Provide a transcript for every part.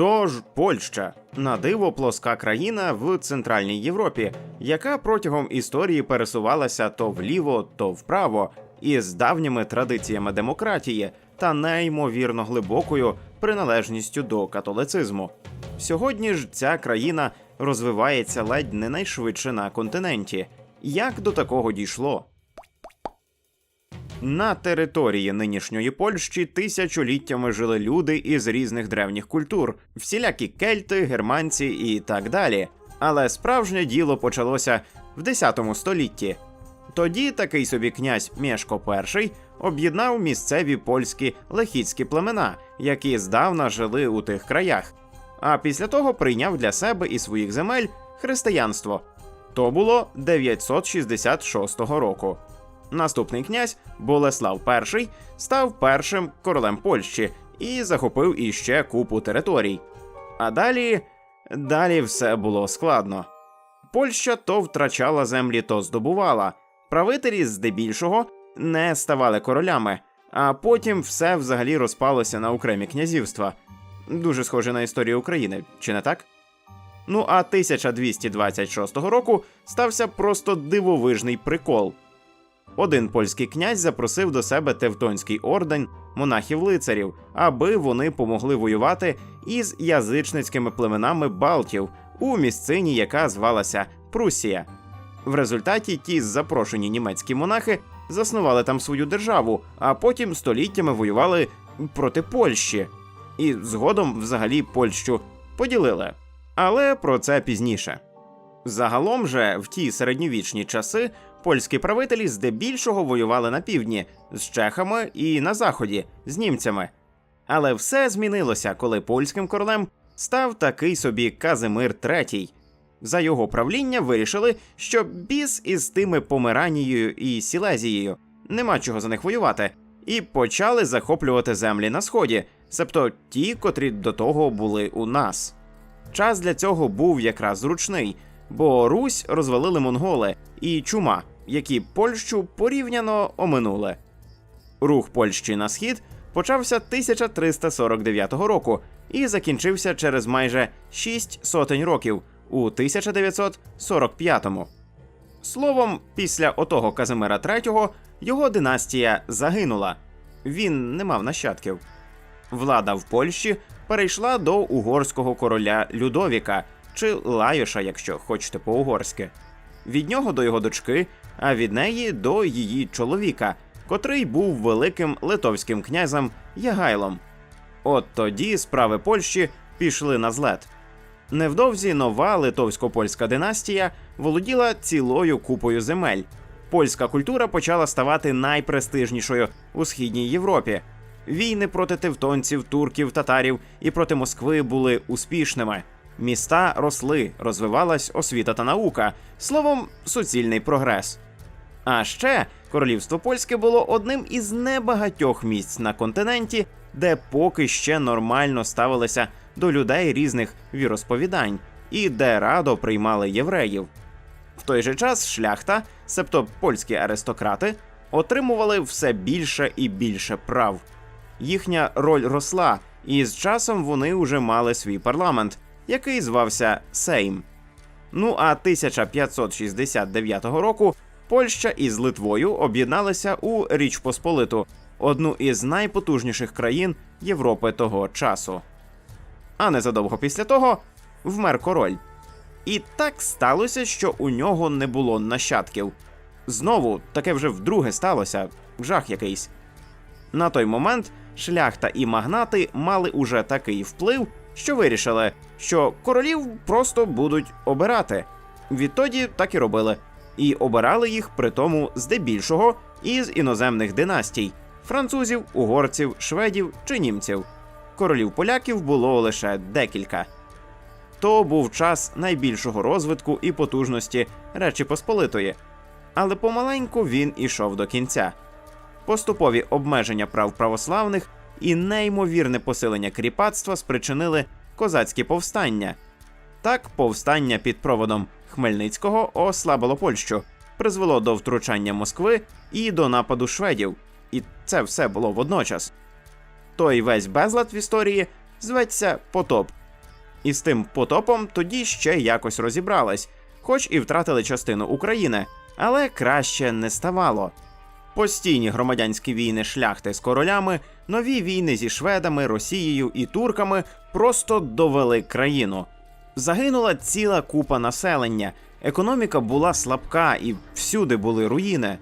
Тож Польща на диво плоска країна в Центральній Європі, яка протягом історії пересувалася то вліво, то вправо, із давніми традиціями демократії та неймовірно глибокою приналежністю до католицизму. Сьогодні ж ця країна розвивається ледь не найшвидше на континенті. Як до такого дійшло? На території нинішньої Польщі тисячоліттями жили люди із різних древніх культур, всілякі кельти, германці і так далі. Але справжнє діло почалося в 10 столітті. Тоді такий собі князь Мєшко І об'єднав місцеві польські лехіцькі племена, які здавна жили у тих краях. А після того прийняв для себе і своїх земель християнство. То було 966 року. Наступний князь Болеслав І став першим королем Польщі і захопив іще купу територій. А далі, далі все було складно. Польща то втрачала землі, то здобувала. Правителі здебільшого не ставали королями, а потім все взагалі розпалося на окремі князівства. Дуже схоже на історію України, чи не так? Ну а 1226 року стався просто дивовижний прикол. Один польський князь запросив до себе Тевтонський орден монахів-лицарів, аби вони помогли воювати із язичницькими племенами Балтів у місцині, яка звалася Прусія. В результаті ті запрошені німецькі монахи заснували там свою державу, а потім століттями воювали проти Польщі. І згодом взагалі Польщу поділили. Але про це пізніше. Загалом же в ті середньовічні часи польські правителі здебільшого воювали на півдні з чехами і на заході з німцями. Але все змінилося, коли польським королем став такий собі Казимир III. За його правління вирішили, що біс із тими Померанією і Сілезією нема чого за них воювати, і почали захоплювати землі на сході, себто ті, котрі до того були у нас. Час для цього був якраз зручний, бо Русь розвалили монголи і чума, які Польщу порівняно оминули. Рух Польщі на схід почався 1349 року і закінчився через майже шість сотень років у 1945-му. Словом, після отого Казимира III його династія загинула. Він не мав нащадків. Влада в Польщі перейшла до угорського короля Людовіка чи Лайоша, якщо хочете по-угорськи. Від нього до його дочки, а від неї до її чоловіка, котрий був великим литовським князем Ягайлом. От тоді справи Польщі пішли на злет. Невдовзі нова литовсько-польська династія володіла цілою купою земель. Польська культура почала ставати найпрестижнішою у східній Європі. Війни проти тевтонців, турків, татарів і проти Москви були успішними. Міста росли, розвивалась освіта та наука, словом, суцільний прогрес. А ще королівство польське було одним із небагатьох місць на континенті, де поки ще нормально ставилися до людей різних віросповідань і де радо приймали євреїв. В той же час шляхта, себто польські аристократи, отримували все більше і більше прав. Їхня роль росла, і з часом вони вже мали свій парламент, який звався Сейм. Ну а 1569 року Польща із Литвою об'єдналися у Річ Посполиту, одну із найпотужніших країн Європи того часу. А незадовго після того вмер король. І так сталося, що у нього не було нащадків. Знову таке вже вдруге сталося жах якийсь. На той момент шляхта і магнати мали уже такий вплив, що вирішили, що королів просто будуть обирати. Відтоді так і робили. І обирали їх при тому здебільшого із іноземних династій французів, угорців, шведів чи німців. Королів поляків було лише декілька. То був час найбільшого розвитку і потужності Речі Посполитої, але помаленьку він ішов до кінця. Поступові обмеження прав православних і неймовірне посилення кріпацтва спричинили козацькі повстання. Так, повстання під проводом Хмельницького ослабило Польщу, призвело до втручання Москви і до нападу шведів. І це все було водночас. Той весь безлад в історії зветься потоп, І з тим потопом тоді ще якось розібрались, хоч і втратили частину України, але краще не ставало. Постійні громадянські війни шляхти з королями, нові війни зі шведами, Росією і турками просто довели країну. Загинула ціла купа населення, економіка була слабка і всюди були руїни.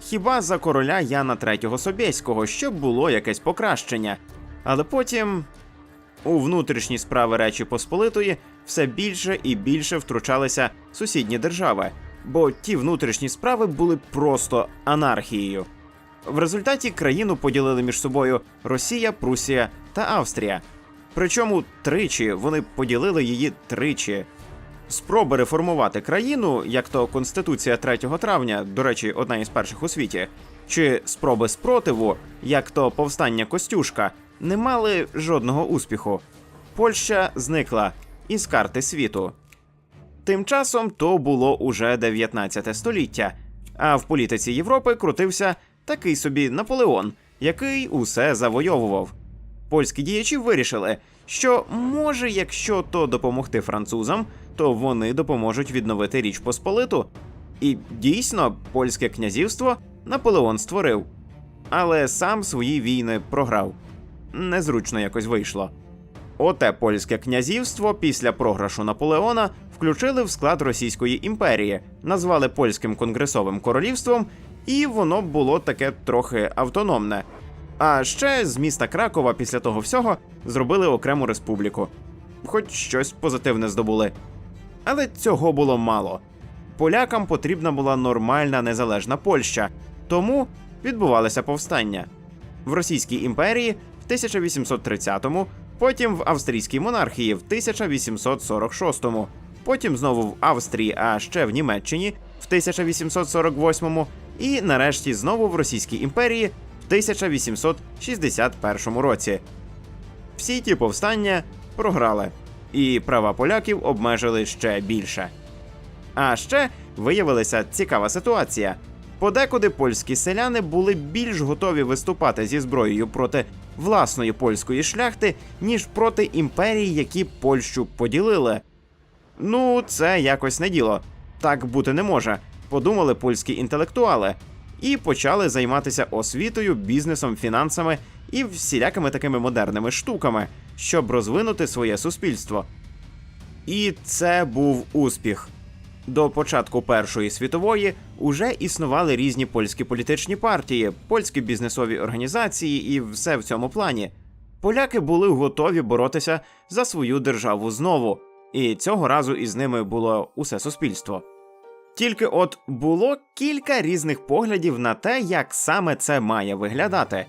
Хіба за короля Яна III Собєського, щоб було якесь покращення, але потім у внутрішні справи Речі Посполитої все більше і більше втручалися сусідні держави, бо ті внутрішні справи були просто анархією. В результаті країну поділили між собою Росія, Прусія та Австрія. Причому тричі вони поділили її тричі. Спроби реформувати країну, як то Конституція 3 травня, до речі, одна із перших у світі, чи спроби спротиву, як то повстання Костюшка, не мали жодного успіху. Польща зникла із карти світу. Тим часом то було уже 19 століття, а в політиці Європи крутився такий собі Наполеон, який усе завойовував. Польські діячі вирішили, що може, якщо то допомогти французам, то вони допоможуть відновити Річ Посполиту. І дійсно, польське князівство Наполеон створив, але сам свої війни програв. Незручно якось вийшло. Оте польське князівство після програшу Наполеона включили в склад Російської імперії, назвали польським конгресовим королівством, і воно було таке трохи автономне. А ще з міста Кракова після того всього зробили окрему республіку, хоч щось позитивне здобули. Але цього було мало. Полякам потрібна була нормальна незалежна Польща, тому відбувалися повстання в Російській імперії в 1830-му, потім в австрійській монархії в 1846-му, потім знову в Австрії, а ще в Німеччині в 1848-му, і нарешті знову в Російській імперії 1861 році. Всі ті повстання програли, і права поляків обмежили ще більше. А ще виявилася цікава ситуація. Подекуди польські селяни були більш готові виступати зі зброєю проти власної польської шляхти, ніж проти імперії, які Польщу поділили. Ну, це якось не діло. Так бути не може, подумали польські інтелектуали, і почали займатися освітою, бізнесом, фінансами і всілякими такими модерними штуками, щоб розвинути своє суспільство. І це був успіх. До початку Першої світової уже існували різні польські політичні партії, польські бізнесові організації і все в цьому плані. Поляки були готові боротися за свою державу знову, і цього разу із ними було усе суспільство. Тільки от було кілька різних поглядів на те, як саме це має виглядати.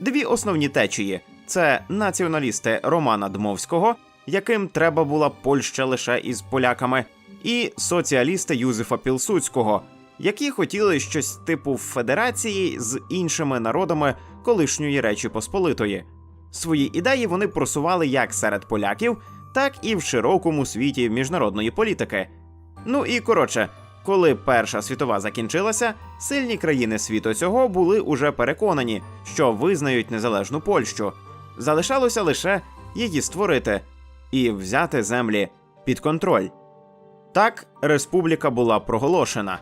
Дві основні течії це націоналісти Романа Дмовського, яким треба була Польща лише із поляками, і соціалісти Юзефа Пілсуцького, які хотіли щось типу федерації з іншими народами колишньої Речі Посполитої. Свої ідеї вони просували як серед поляків, так і в широкому світі міжнародної політики. Ну і коротше, коли Перша світова закінчилася, сильні країни світу цього були уже переконані, що визнають незалежну Польщу. Залишалося лише її створити і взяти землі під контроль. Так, республіка була проголошена.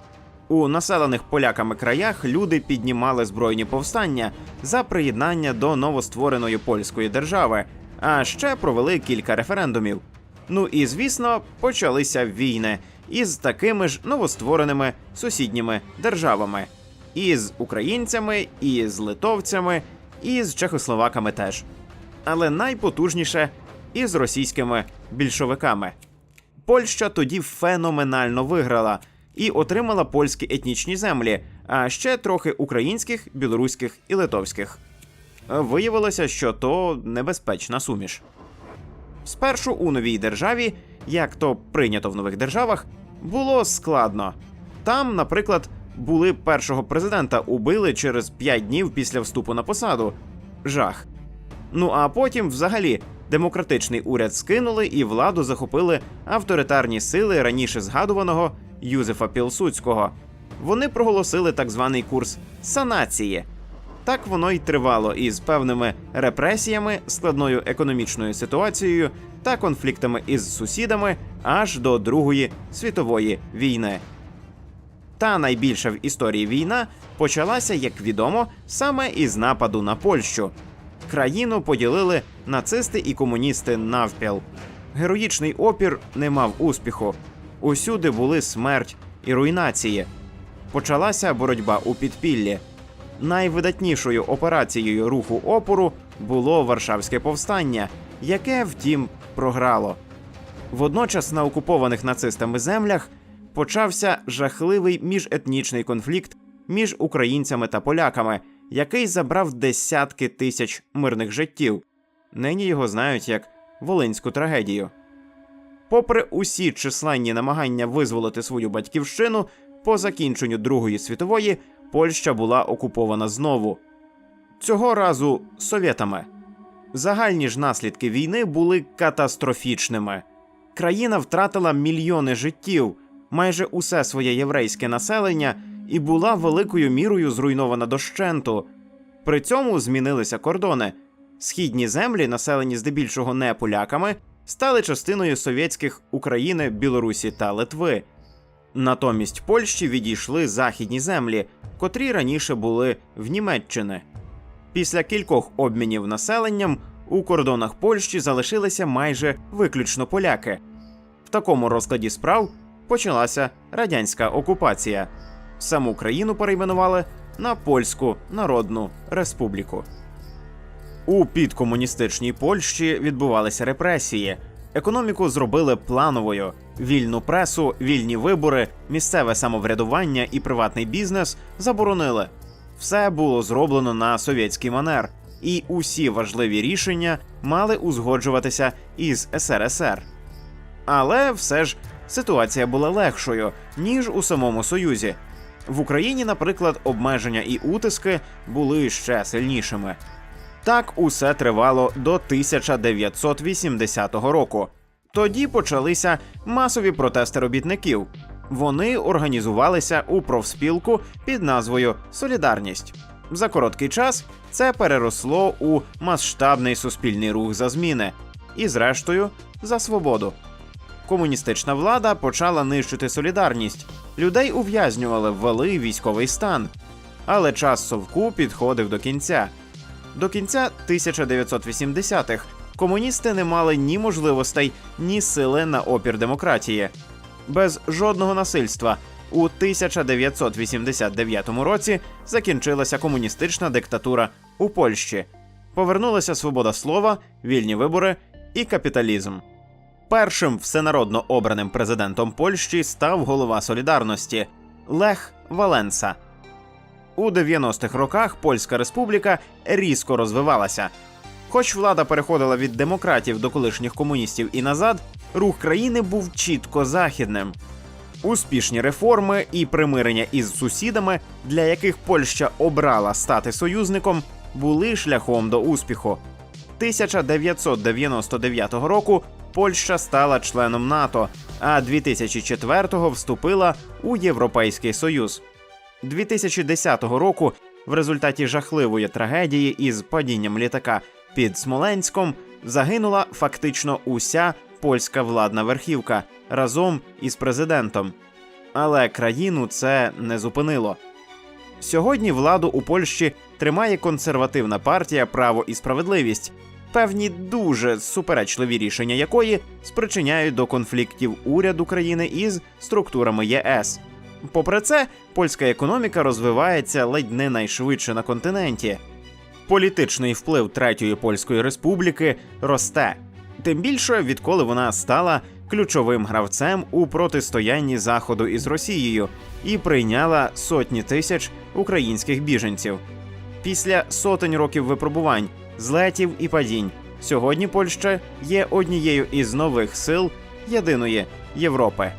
У населених поляками краях люди піднімали збройні повстання за приєднання до новоствореної польської держави, а ще провели кілька референдумів. Ну і звісно, почалися війни із такими ж новоствореними сусідніми державами, і з українцями, і з литовцями, і з чехословаками теж. Але найпотужніше із російськими більшовиками. Польща тоді феноменально виграла і отримала польські етнічні землі, а ще трохи українських, білоруських і литовських. Виявилося, що то небезпечна суміш. Спершу у новій державі, як то прийнято в нових державах, було складно. Там, наприклад, були першого президента убили через 5 днів після вступу на посаду. Жах. Ну а потім, взагалі, демократичний уряд скинули і владу захопили авторитарні сили раніше згадуваного Юзефа Пілсуцького. Вони проголосили так званий курс санації. Так воно й тривало із певними репресіями, складною економічною ситуацією та конфліктами із сусідами аж до Другої світової війни. Та найбільша в історії війна почалася, як відомо, саме із нападу на Польщу. Країну поділили нацисти і комуністи навпіл. Героїчний опір не мав успіху. Усюди були смерть і руйнації. Почалася боротьба у підпіллі. Найвидатнішою операцією руху опору було Варшавське повстання, яке, втім, програло. Водночас на окупованих нацистами землях почався жахливий міжетнічний конфлікт між українцями та поляками, який забрав десятки тисяч мирних життів. Нині його знають як Волинську трагедію. Попри усі численні намагання визволити свою батьківщину, по закінченню Другої світової Польща була окупована знову. Цього разу совєтами. Загальні ж наслідки війни були катастрофічними. Країна втратила мільйони життів, майже усе своє єврейське населення і була великою мірою зруйнована дощенту. При цьому змінилися кордони. Східні землі, населені здебільшого не поляками, стали частиною совєтських України, Білорусі та Литви. Натомість Польщі відійшли західні землі, котрі раніше були в Німеччини. Після кількох обмінів населенням у кордонах Польщі залишилися майже виключно поляки. В такому розкладі справ почалася радянська окупація. Саму країну перейменували на Польську Народну Республіку. У підкомуністичній Польщі відбувалися репресії. Економіку зробили плановою. Вільну пресу, вільні вибори, місцеве самоврядування і приватний бізнес заборонили. Все було зроблено на совєтський манер, і усі важливі рішення мали узгоджуватися із СРСР. Але все ж ситуація була легшою ніж у самому Союзі. В Україні, наприклад, обмеження і утиски були ще сильнішими. Так усе тривало до 1980 року. Тоді почалися масові протести робітників. Вони організувалися у профспілку під назвою Солідарність. За короткий час це переросло у масштабний суспільний рух за зміни і, зрештою, за свободу. Комуністична влада почала нищити солідарність. Людей ув'язнювали, ввели військовий стан. Але час совку підходив до кінця. До кінця 1980-х комуністи не мали ні можливостей, ні сили на опір демократії. Без жодного насильства у 1989 році закінчилася комуністична диктатура у Польщі. Повернулася свобода слова, вільні вибори і капіталізм. Першим всенародно обраним президентом Польщі став голова солідарності Лех Валенса. У 90-х роках Польська республіка різко розвивалася. Хоч влада переходила від демократів до колишніх комуністів і назад, рух країни був чітко західним. Успішні реформи і примирення із сусідами, для яких Польща обрала стати союзником, були шляхом до успіху. 1999 року Польща стала членом НАТО, а 2004-го вступила у Європейський Союз. 2010 року в результаті жахливої трагедії із падінням літака під Смоленськом загинула фактично уся польська владна верхівка разом із президентом. Але країну це не зупинило. Сьогодні владу у Польщі тримає консервативна партія Право і справедливість, певні дуже суперечливі рішення якої спричиняють до конфліктів уряду країни із структурами ЄС. Попри це, польська економіка розвивається ледь не найшвидше на континенті. Політичний вплив Третьої Польської Республіки росте, тим більше відколи вона стала ключовим гравцем у протистоянні Заходу із Росією і прийняла сотні тисяч українських біженців. Після сотень років випробувань, злетів і падінь, сьогодні Польща є однією із нових сил єдиної Європи.